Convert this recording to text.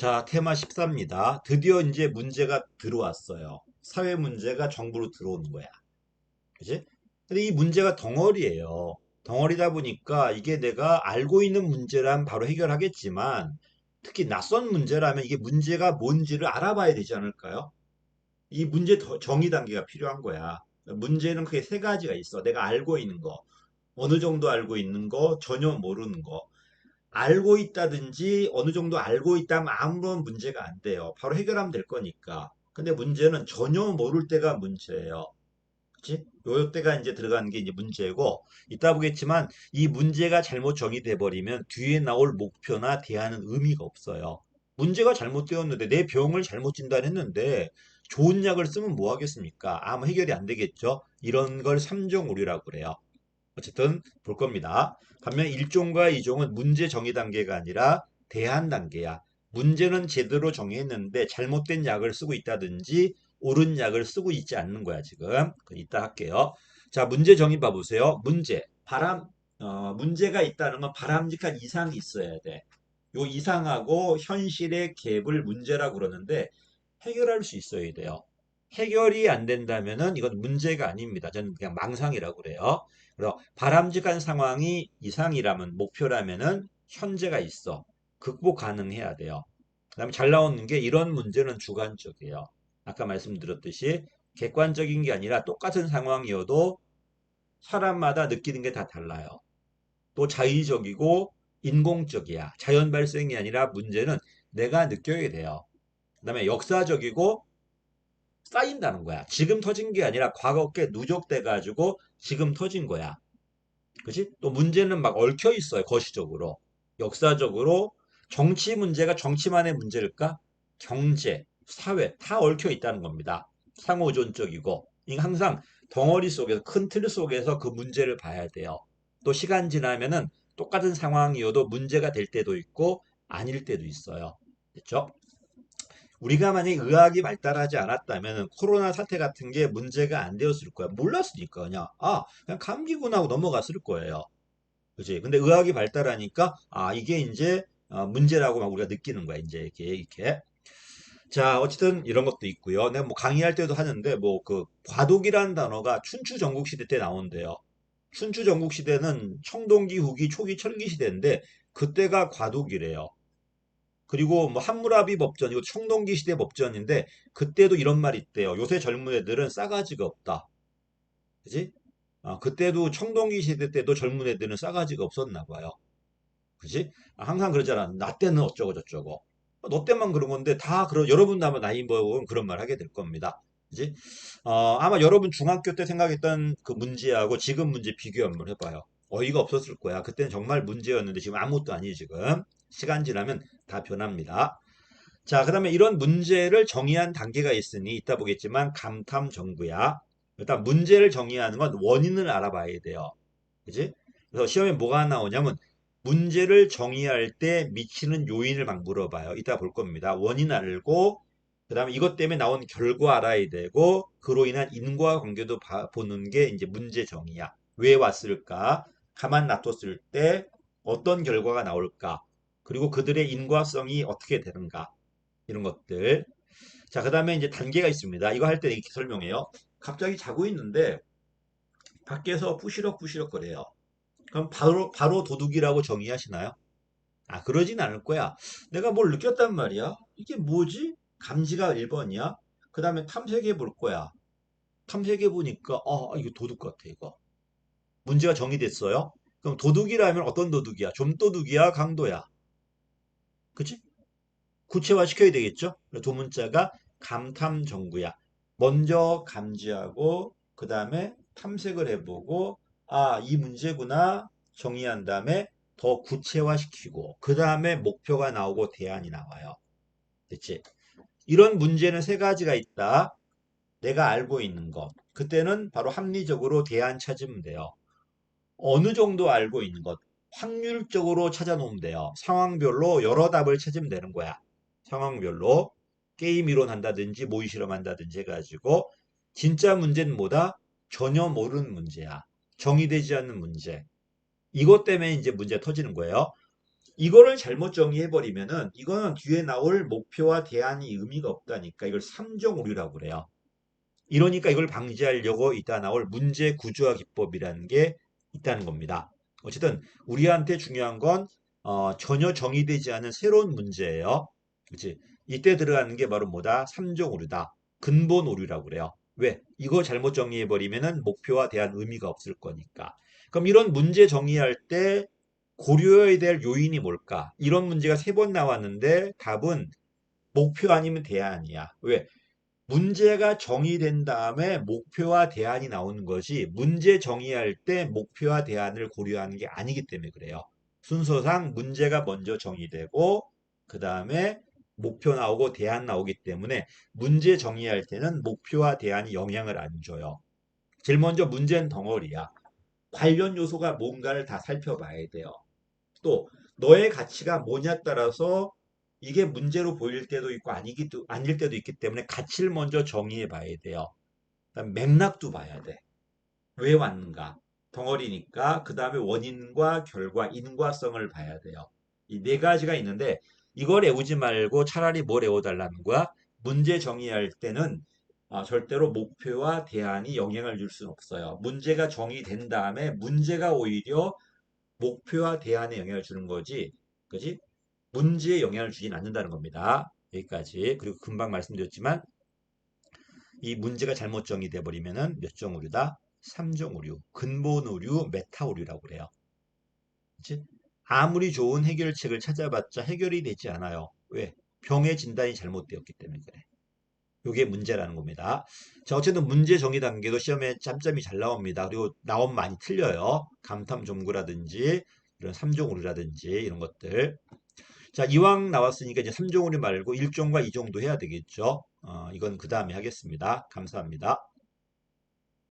자, 테마 14입니다. 드디어 이제 문제가 들어왔어요. 사회 문제가 정부로 들어오는 거야. 그지? 근데 이 문제가 덩어리예요. 덩어리다 보니까 이게 내가 알고 있는 문제라면 바로 해결하겠지만 특히 낯선 문제라면 이게 문제가 뭔지를 알아봐야 되지 않을까요? 이 문제 더- 정의 단계가 필요한 거야. 문제는 크게 세 가지가 있어. 내가 알고 있는 거, 어느 정도 알고 있는 거, 전혀 모르는 거. 알고 있다든지 어느 정도 알고 있다면 아무런 문제가 안 돼요. 바로 해결하면 될 거니까. 근데 문제는 전혀 모를 때가 문제예요. 그치? 요 때가 이제 들어가는 게 이제 문제고, 이따 보겠지만 이 문제가 잘못 정의돼 버리면 뒤에 나올 목표나 대안은 의미가 없어요. 문제가 잘못되었는데 내 병을 잘못 진단했는데 좋은 약을 쓰면 뭐 하겠습니까? 아무 해결이 안 되겠죠? 이런 걸 삼종오류라고 그래요. 어쨌든 볼 겁니다. 반면 1종과 2종은 문제 정의 단계가 아니라 대안 단계야. 문제는 제대로 정의했는데 잘못된 약을 쓰고 있다든지 옳은 약을 쓰고 있지 않는 거야, 지금. 그 이따 할게요. 자, 문제 정의 봐보세요. 문제. 바람, 어, 문제가 있다는 건 바람직한 이상이 있어야 돼. 요 이상하고 현실의 갭을 문제라고 그러는데 해결할 수 있어야 돼요. 해결이 안 된다면은 이건 문제가 아닙니다. 저는 그냥 망상이라고 그래요. 그래서 바람직한 상황이 이상이라면 목표라면은 현재가 있어. 극복 가능해야 돼요. 그다음에 잘 나오는 게 이런 문제는 주관적이에요. 아까 말씀드렸듯이 객관적인 게 아니라 똑같은 상황이어도 사람마다 느끼는 게 다 달라요. 또 자의적이고 인공적이야. 자연 발생이 아니라 문제는 내가 느껴야 돼요. 그 다음에 역사적이고 쌓인다는 거야. 지금 터진 게 아니라 과거께 누적돼 가지고 지금 터진 거야. 그지? 또 문제는 막 얽혀 있어요. 거시적으로. 역사적으로 정치 문제가 정치만의 문제일까? 경제, 사회 다 얽혀 있다는 겁니다. 상호존적이고 항상 덩어리 속에서 큰 틀 속에서 그 문제를 봐야 돼요. 또 시간 지나면은 똑같은 상황이어도 문제가 될 때도 있고 아닐 때도 있어요. 됐죠? 우리가 만약에 의학이 발달하지 않았다면 코로나 사태 같은 게 문제가 안 되었을 거야. 몰랐으니까 그냥 아 그냥 감기구나 하고 넘어갔을 거예요. 그지? 근데 의학이 발달하니까 아 이게 이제 어, 문제라고 막 우리가 느끼는 거야. 이제 이렇게 이렇게. 자 어쨌든 이런 것도 있고요. 내가 뭐 강의할 때도 하는데 뭐 그 과독이라는 단어가 춘추 전국 시대 때 나온대요. 춘추 전국 시대는 청동기 후기 초기 철기 시대인데 그때가 과독이래요. 그리고 뭐 함무라비 법전, 이거 청동기 시대 법전인데 그때도 이런 말이 있대요. 요새 젊은 애들은 싸가지가 없다. 그지? 아, 그때도 청동기 시대 때도 젊은 애들은 싸가지가 없었나 봐요. 그지? 아, 항상 그러잖아. 나 때는 어쩌고 저쩌고. 너 때만 그런 건데 다 그런 여러분 아마 나이 먹으면 그런 말 하게 될 겁니다. 그지? 어, 아마 여러분 중학교 때 생각했던 그 문제하고 지금 문제 비교 한번 해봐요. 어이가 없었을 거야. 그때는 정말 문제였는데 지금 아무것도 아니에요, 지금. 시간 지나면 다 변합니다. 자, 그 다음에 이런 문제를 정의한 단계가 있으니 이따 보겠지만 감탐 정부야. 일단 문제를 정의하는 건 원인을 알아봐야 돼요. 그지? 그래서 시험에 뭐가 나오냐면 문제를 정의할 때 미치는 요인을 막 물어봐요. 이따 볼 겁니다. 원인 알고 그 다음에 이것 때문에 나온 결과 알아야 되고 그로 인한 인과 관계도 봐- 보는 게 이제 문제 정의야. 왜 왔을까? 가만 놔뒀을 때 어떤 결과가 나올까? 그리고 그들의 인과성이 어떻게 되는가? 이런 것들. 자, 그 다음에 이제 단계가 있습니다. 이거 할 때 이렇게 설명해요. 갑자기 자고 있는데 밖에서 부시럭부시럭 거려요. 그럼 바로, 바로 도둑이라고 정의하시나요? 아, 그러진 않을 거야. 내가 뭘 느꼈단 말이야. 이게 뭐지? 감지가 1번이야. 그 다음에 탐색해 볼 거야. 탐색해 보니까, 어, 이거 도둑 같아, 이거. 문제가 정의됐어요? 그럼 도둑이라면 어떤 도둑이야? 좀도둑이야? 강도야? 그치? 구체화 시켜야 되겠죠? 도문자가 감탐정구야. 먼저 감지하고 그 다음에 탐색을 해보고 아, 이 문제구나 정의한 다음에 더 구체화 시키고 그 다음에 목표가 나오고 대안이 나와요. 됐지? 이런 문제는 세 가지가 있다. 내가 알고 있는 것. 그때는 바로 합리적으로 대안 찾으면 돼요. 어느 정도 알고 있는 것. 확률적으로 찾아놓으면 돼요. 상황별로 여러 답을 찾으면 되는 거야. 상황별로 게임 이론 한다든지 모의 실험 한다든지 해가지고 진짜 문제는 뭐다? 전혀 모르는 문제야. 정의되지 않는 문제. 이것 때문에 이제 문제 터지는 거예요. 이거를 잘못 정의해버리면은 이거는 뒤에 나올 목표와 대안이 의미가 없다니까 이걸 삼정 오류라고 그래요. 이러니까 이걸 방지하려고 이따 나올 문제 구조화 기법이라는 게 있다는 겁니다. 어쨌든 우리한테 중요한 건 어, 전혀 정의되지 않은 새로운 문제예요. 그렇지? 이때 들어가는 게 바로 뭐다? 삼종 오류다. 근본 오류라고 그래요. 왜? 이거 잘못 정의해 버리면은 목표와 대한 의미가 없을 거니까. 그럼 이런 문제 정의할 때 고려해야 될 요인이 뭘까? 이런 문제가 세 번 나왔는데 답은 목표 아니면 대안이야. 왜? 문제가 정의된 다음에 목표와 대안이 나오는 것이 문제 정의할 때 목표와 대안을 고려하는 게 아니기 때문에 그래요. 순서상 문제가 먼저 정의되고 그 다음에 목표 나오고 대안 나오기 때문에 문제 정의할 때는 목표와 대안이 영향을 안 줘요. 제일 먼저 문제는 덩어리야. 관련 요소가 뭔가를 다 살펴봐야 돼요. 또 너의 가치가 뭐냐 따라서 이게 문제로 보일 때도 있고 아니기도 아닐 때도 있기 때문에 가치를 먼저 정의해 봐야 돼요. 맥락도 봐야 돼. 왜 왔는가? 덩어리니까 그 다음에 원인과 결과, 인과성을 봐야 돼요. 이 네 가지가 있는데 이걸 외우지 말고 차라리 뭘 외워달라는 거야? 문제 정의할 때는 아, 절대로 목표와 대안이 영향을 줄 수는 없어요. 문제가 정의된 다음에 문제가 오히려 목표와 대안에 영향을 주는 거지. 그지? 문제에 영향을 주진 않는다는 겁니다. 여기까지. 그리고 금방 말씀드렸지만 이 문제가 잘못 정의돼 버리면은 몇 종 오류다? 3종 오류, 근본 오류, 메타 오류라고 그래요. 그치? 아무리 좋은 해결책을 찾아봤자 해결이 되지 않아요. 왜? 병의 진단이 잘못되었기 때문에 그래. 요게 문제라는 겁니다. 자, 어쨌든 문제 정의 단계도 시험에 짬짬이 잘 나옵니다. 그리고 나오면 많이 틀려요. 감탐 점구라든지 이런 3종 오류라든지 이런 것들. 자, 이왕 나왔으니까 이제 3종 오류 말고 1종과 2종도 해야 되겠죠. 어, 이건 그 다음에 하겠습니다. 감사합니다.